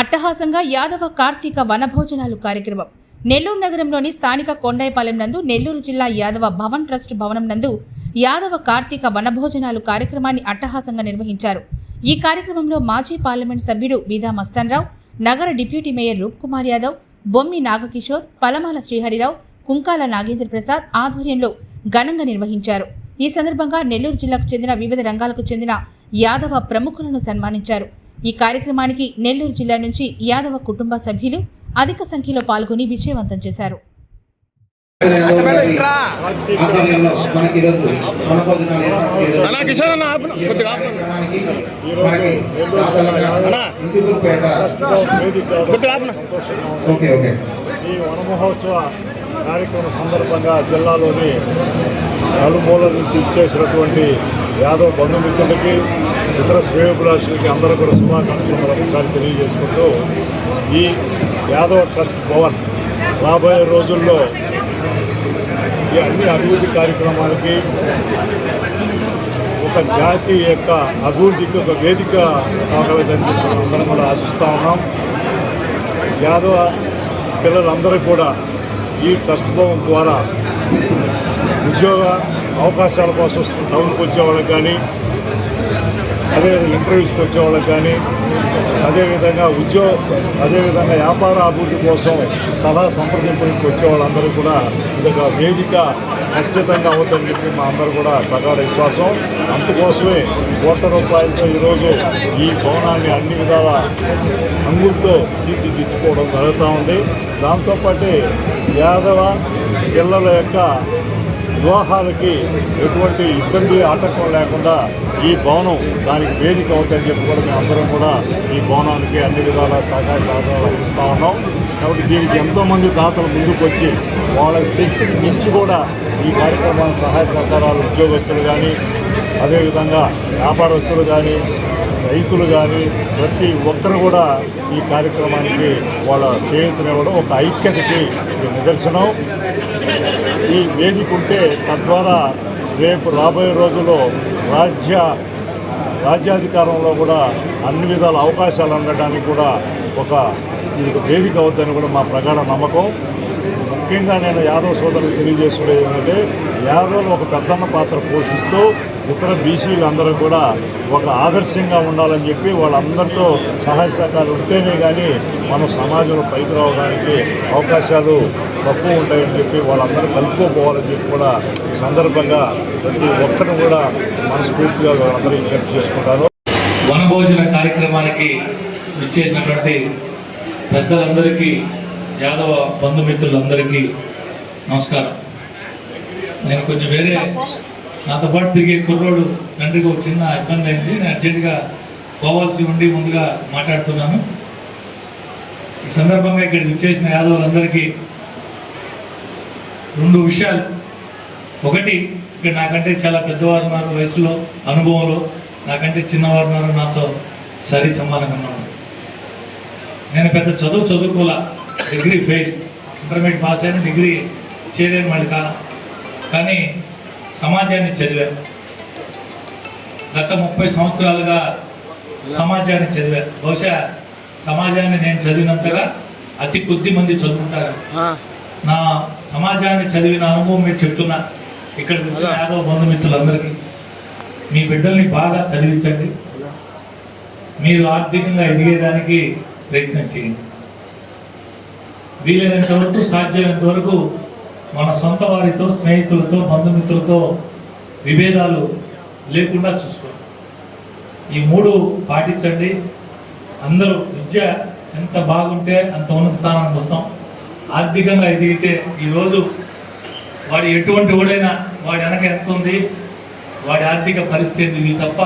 అట్టహాసంగా యాదవ కార్తీక వనభోజనాలు కార్యక్రమం. నెల్లూరు నగరంలోని స్థానిక కొండాయిపాలెం నందు నెల్లూరు జిల్లా యాదవ భవన్ ట్రస్ట్ భవనం నందు యాదవ కార్తీక వనభోజనాలు కార్యక్రమాన్ని అట్టహాసంగా నిర్వహించారు. ఈ కార్యక్రమంలో మాజీ పార్లమెంట్ సభ్యుడు బీదా మస్తాన్రావు నగర డిప్యూటీ మేయర్ రూప్ కుమార్ యాదవ్ బొమ్మి నాగకిషోర్ పలమాల శ్రీహరిరావు కుంకాల నాగేంద్ర ప్రసాద్ ఆధ్వర్యంలో ఘనంగా నిర్వహించారు. ఈ సందర్భంగా నెల్లూరు జిల్లాకు చెందిన వివిధ రంగాలకు చెందిన యాదవ ప్రముఖులను సన్మానించారు. ఈ కార్యక్రమానికి నెల్లూరు జిల్లా నుంచి యాదవ కుటుంబ సభ్యులు అధిక సంఖ్యలో పాల్గొని విజయవంతం చేశారు. ఈ వనమహోత్సవ కార్యక్రమ సందర్భంగా జిల్లాలోని నలుమూల నుంచి ఇచ్చేసినటువంటి యాదవ్ బంధుమిత్రులకి ఇతర శ్రేయోభిలాషులకి అందరూ కూడా శుభాకాంక్షలు మరొకసారి తెలియజేసుకుంటూ ఈ యాదవ్ ట్రస్ట్ భవన్ రాబోయే రోజుల్లో ఈ అన్ని అభివృద్ధి కార్యక్రమాలకి ఒక జాతి యొక్క అభివృద్ధికి ఒక వేదిక కాగలదని అందరం కూడా ఆశిస్తూ ఉన్నాం. యాదవ పిల్లలందరూ కూడా ఈ ట్రస్ట్ భవన్ ద్వారా ఉద్యోగ అవకాశాల కోసం టౌన్కి వచ్చేవాళ్ళకి కానీ అదేవిధంగా ఇంటర్వ్యూస్కి వచ్చేవాళ్ళకి కానీ అదేవిధంగా ఉద్యోగ అదేవిధంగా వ్యాపార అభివృద్ధి కోసం సలహా సంప్రదింపులకు వచ్చే వాళ్ళందరూ కూడా ఇది ఒక వేదిక ఖచ్చితంగా అవుతుందని చెప్పి మా అందరూ కూడా ప్రగాఢ విశ్వాసం. అందుకోసమే కోట్ల రూపాయలతో ఈరోజు ఈ భవనాన్ని అన్ని విధాల అంగులతో తీర్చిదిద్దుకోవడం జరుగుతూ ఉంది. దాంతోపాటు యాదవ పిల్లల యొక్క వివాహాలకి ఎటువంటి ఇబ్బంది ఆటంకం లేకుండా ఈ భవనం దానికి వేదిక అవుతాయని చెప్పి కూడా మేము అందరం కూడా ఈ భవనానికి అన్ని విధాల సహకార సహకారాలు అందిస్తూ ఉన్నాం. కాబట్టి దీనికి ఎంతోమంది దాతలు ముందుకు వచ్చి వాళ్ళ శక్తికి మించి కూడా ఈ కార్యక్రమానికి సహాయ సహకారాలు ఉద్యోగస్తులు కానీ అదేవిధంగా వ్యాపారస్తులు కానీ రైతులు కానీ ప్రతి ఒక్కరు కూడా ఈ కార్యక్రమానికి వాళ్ళ చేయూతనివ్వడం ఒక ఐక్యతకి నిదర్శనం. ఈ వేదిక ఉంటే తద్వారా రేపు రాబోయే రోజుల్లో రాజ్య రాజ్యాధికారంలో కూడా అన్ని విధాల అవకాశాలు అందడానికి కూడా ఒక ఇది వేదిక అవుద్దని కూడా మా ప్రగాఢ నమ్మకం. ముఖ్యంగా నేను యాదవ్ సోదరులకు తెలియజేసుకునే ఏంటంటే యాదవ్లు ఒక పెద్దన్న పాత్ర పోషిస్తూ ఇతర బీసీలు అందరూ కూడా ఒక ఆదర్శంగా ఉండాలని చెప్పి వాళ్ళందరితో సహాయ సహకారాలు ఉంటేనే కానీ మనం సమాజంలో పైకి రావడానికి అవకాశాలు తక్కువ ఉంటాయని చెప్పి వాళ్ళందరూ కలుపుకోపోవాలని చెప్పి కూడా సందర్భంగా ప్రతి ఒక్కరు కూడా మనస్ఫూర్తిగా వాళ్ళందరూ విజ్ఞప్తి చేసుకుంటారు. వనభోజన కార్యక్రమానికి ఇచ్చేసినటువంటి పెద్దలందరికీ యాదవ బంధుమిత్రులందరికీ నమస్కారం. నేను కొంచెం వేరే నాతో పాటు తిరిగే కుర్రోడు తండ్రికి ఒక చిన్న ఇబ్బంది అయింది. నేను అర్జెంటుగా పోవాల్సి ఉండి ముందుగా మాట్లాడుతున్నాను. ఈ సందర్భంగా ఇక్కడ విచ్చేసిన యాదవులందరికీ రెండు విషయాలు. ఒకటి ఇక్కడ నాకంటే చాలా పెద్దవారు ఉన్నారు వయసులో అనుభవంలో. నాకంటే చిన్నవారు ఉన్నారు నాతో సరి సమానంగా ఉన్నాడు నేను పెద్ద చదువు చదువుకోలే డిగ్రీ ఫెయిల్. ఇంటర్మీడియట్ పాస్ అయిన డిగ్రీ చేరే మళ్ళీ కాలం. కానీ సమాజాన్ని చదివాను. గత ముప్పై సంవత్సరాలుగా సమాజాన్ని చదివా బహుశా సమాజాన్ని నేను చదివినంతగా అతి కొద్ది మంది చదువుకుంటారు. నా సమాజాన్ని చదివిన అనుభవం మీరు చెప్తున్నా ఇక్కడికి వచ్చిన యాదవ బంధుమిత్రులందరికీ మీ బిడ్డల్ని బాగా చదివించండి. మీరు ఆర్థికంగా ఎదిగేదానికి ప్రయత్నం చేయండి. వీలైనంత వరకు సాధ్యమైనంత వరకు మన సొంత వారితో స్నేహితులతో బంధుమిత్రులతో విభేదాలు లేకుండా చూసుకోండి. ఈ మూడు పాటించండి. అందరూ విద్య ఎంత బాగుంటే అంత ఉన్నత స్థానానికి వస్తాం. ఆర్థికంగా ఎదిగితే ఈరోజు వాడు ఎటువంటి వాడైనా వాడి వెనక ఎంత ఉంది? వాడి ఆర్థిక పరిస్థితి ఇది తప్ప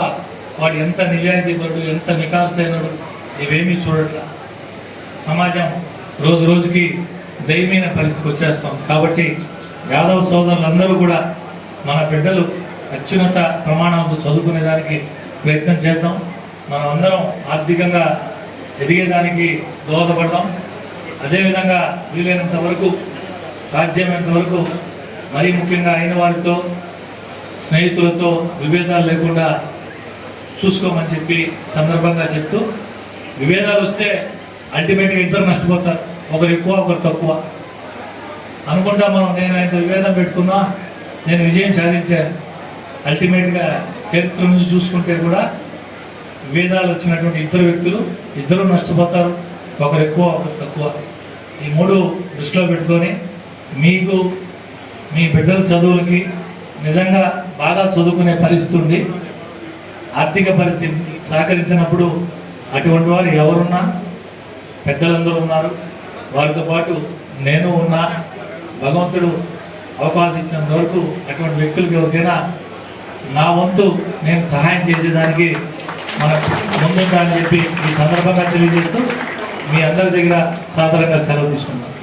వాడు ఎంత నిజాయితీపరుడు ఎంత నికాల్సైనడు ఇవేమీ చూడట్ల. సమాజం రోజు రోజుకి దయమైన పరిస్థితికి వచ్చేస్తాం. కాబట్టి యాదవ్ సోదరులందరూ కూడా మన బిడ్డలు అత్యున్నత ప్రమాణాలతో చదువుకునే దానికి ప్రయత్నం చేద్దాం. మనం అందరం ఆర్థికంగా ఎదిగేదానికి దోహదపడదాం. అదేవిధంగా వీలైనంత వరకు సాధ్యమైనంత వరకు మరీ ముఖ్యంగా అయిన వారితో స్నేహితులతో విభేదాలు లేకుండా చూసుకోమని చెప్పి సందర్భంగా చెప్తూ విభేదాలు వస్తే అల్టిమేట్గా ఇద్దరు నష్టపోతారు. ఒకరు ఎక్కువ ఒకరు తక్కువ. అనుకుంటా మనం నేను ఆయన విభేదం పెట్టుకున్నా నేను విజయం సాధించాను. అల్టిమేట్గా చరిత్ర నుంచి చూసుకుంటే కూడా విభేదాలు వచ్చినటువంటి ఇద్దరు వ్యక్తులు ఇద్దరు నష్టపోతారు. ఒకరు ఎక్కువ ఒకరు తక్కువ. ఈ మూడు దృష్టిలో పెట్టుకొని మీకు మీ బిడ్డల చదువులకి నిజంగా బాగా చదువుకునే పరిస్థితి ఉంది. ఆర్థిక పరిస్థితి సహకరించినప్పుడు అటువంటి వారు ఎవరున్నా పెద్దలందరూ ఉన్నారు. వారితో పాటు నేను ఉన్నా భగవంతుడు అవకాశం ఇచ్చినంత వరకు అటువంటి వ్యక్తులకి ఎవరికైనా నా వంతు నేను సహాయం చేసేదానికి మన ముందుంటా అని చెప్పి ఈ సందర్భంగా తెలియజేస్తూ మీ అందరి దగ్గర సాధారణంగా సెలవు తీసుకున్నాను